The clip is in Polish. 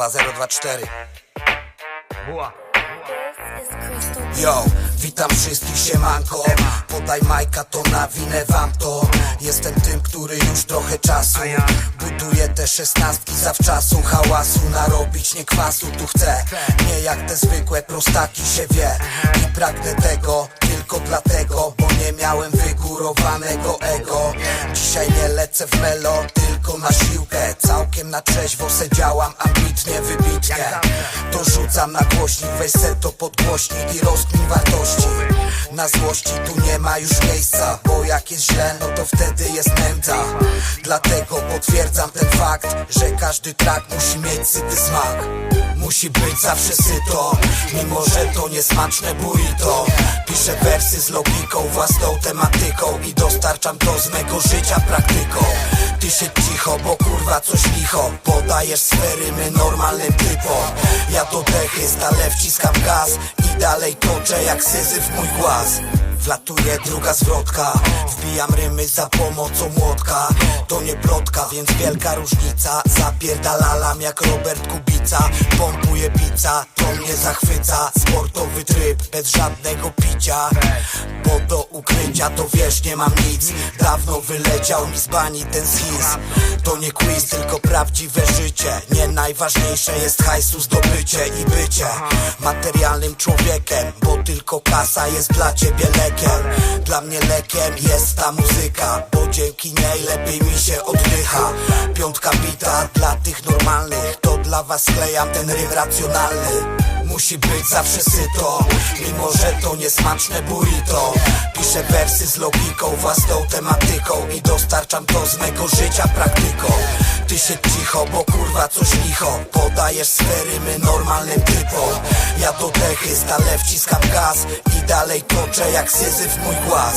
2024 Buła. This is Crystal Yo, witam wszystkich siemanko. Podaj majka to nawinę wam to. Jestem tym, który już trochę czasu? Buduję te szesnastki zawczasu. Hałasu narobić, nie kwasu tu chcę. Nie jak te zwykłe prostaki się wie. I pragnę ego. Dzisiaj nie lecę w melo, tylko na siłkę. Całkiem na trzeźwo se działam ambitnie, wybitnie. To rzucam na głośnik, weź se to podgłośnik I rozkmin wartości. Na złości tu nie ma już miejsca Bo jak jest źle, no to wtedy jest nędza. Dlatego potwierdzam ten fakt Że każdy track musi mieć syty smak Musi być zawsze syto. Mimo, że to niesmaczne burrito Piszę wersy z logiką, własną tematyką I dostarczam to z mego życia praktyką. Ty się cicho, bo kurwa coś licho. Podajesz sfery my normalnym typom. Ja do dechy stale wciskam gaz I dalej toczę jak syzyf mój głaz. Wlatuje druga zwrotka Wbijam rymy za pomocą młotka To nie plotka, więc wielka różnica. Zapierdalalam jak Robert Kubica. Pompuje pizza, to mnie zachwyca Sportowy tryb, bez żadnego picia. Bo do ukrycia to wiesz, nie mam nic. Dawno wyleciał mi z bani ten schiz. To nie quiz, tylko prawdziwe życie. Nie najważniejsze jest hajsu zdobycie i bycie. Materialnym człowiekiem Bo tylko kasa jest dla ciebie lekiem. Dla mnie lekiem jest ta muzyka Bo dzięki niej lepiej mi się oddycha. Piątka bita dla tych normalnych To dla was sklejam ten rym racjonalny Musi być zawsze syto Mimo, że to niesmaczne burrito. Piszę wersy z logiką, własną tematyką I dostarczam to z mego życia praktyką. Ty się cicho, bo kurwa coś licho Podajesz sfery my normalnym typom. Ja do dechy stale wciskam gaz I dalej toczę jak syzyf mój głaz